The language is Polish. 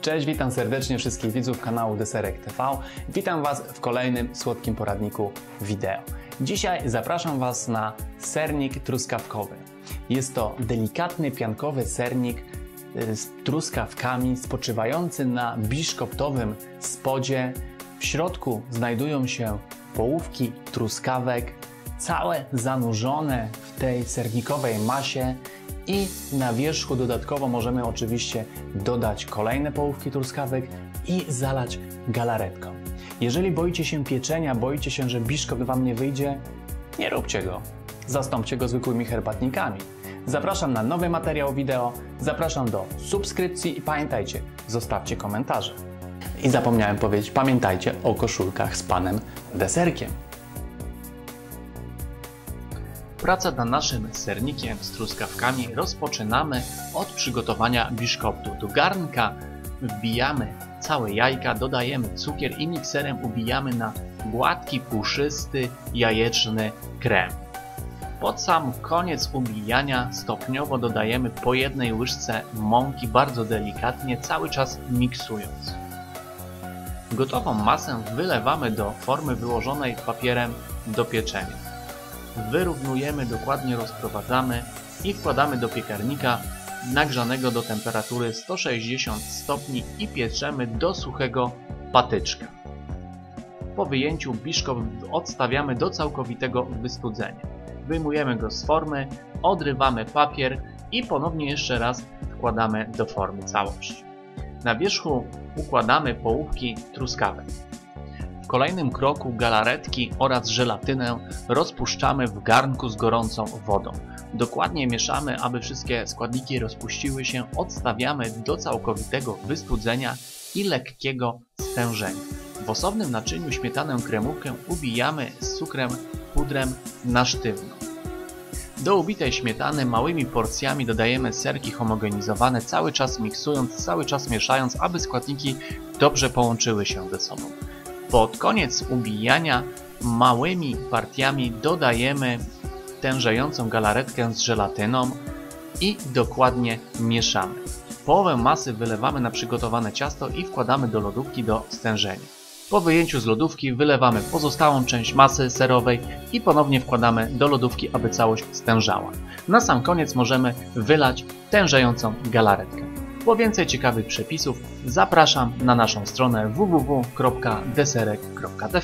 Cześć, witam serdecznie wszystkich widzów kanału Deserek TV. Witam Was w kolejnym słodkim poradniku wideo. Dzisiaj zapraszam Was na sernik truskawkowy. Jest to delikatny, piankowy sernik y, z truskawkami spoczywający na biszkoptowym spodzie. W środku znajdują się połówki truskawek, całe zanurzone w tej sernikowej masie i na wierzchu dodatkowo możemy oczywiście dodać kolejne połówki truskawek i zalać galaretką. Jeżeli boicie się pieczenia, boicie się, że biszkopt Wam nie wyjdzie, nie róbcie go. Zastąpcie go zwykłymi herbatnikami. Zapraszam na nowy materiał wideo, zapraszam do subskrypcji i pamiętajcie, zostawcie komentarze. I zapomniałem powiedzieć, pamiętajcie o koszulkach z panem deserkiem. Pracę nad naszym sernikiem z truskawkami rozpoczynamy od przygotowania biszkoptu. Do garnka wbijamy całe jajka, dodajemy cukier i mikserem ubijamy na gładki, puszysty, jajeczny krem. Pod sam koniec ubijania stopniowo dodajemy po jednej łyżce mąki bardzo delikatnie, cały czas miksując. Gotową masę wylewamy do formy wyłożonej papierem do pieczenia wyrównujemy, dokładnie rozprowadzamy i wkładamy do piekarnika nagrzanego do temperatury 160 stopni i pieczemy do suchego patyczka. Po wyjęciu biszkopt odstawiamy do całkowitego wystudzenia. Wyjmujemy go z formy, odrywamy papier i ponownie jeszcze raz wkładamy do formy całość. Na wierzchu układamy połówki truskawek kolejnym kroku galaretki oraz żelatynę rozpuszczamy w garnku z gorącą wodą. Dokładnie mieszamy, aby wszystkie składniki rozpuściły się, odstawiamy do całkowitego wystudzenia i lekkiego stężenia. W osobnym naczyniu śmietanę kremówkę ubijamy z cukrem, pudrem na sztywno. Do ubitej śmietany małymi porcjami dodajemy serki homogenizowane, cały czas miksując, cały czas mieszając, aby składniki dobrze połączyły się ze sobą. Pod koniec ubijania małymi partiami dodajemy tężejącą galaretkę z żelatyną i dokładnie mieszamy. Połowę masy wylewamy na przygotowane ciasto i wkładamy do lodówki do stężenia. Po wyjęciu z lodówki wylewamy pozostałą część masy serowej i ponownie wkładamy do lodówki, aby całość stężała. Na sam koniec możemy wylać tężejącą galaretkę. Po więcej ciekawych przepisów zapraszam na naszą stronę www.deserek.tv.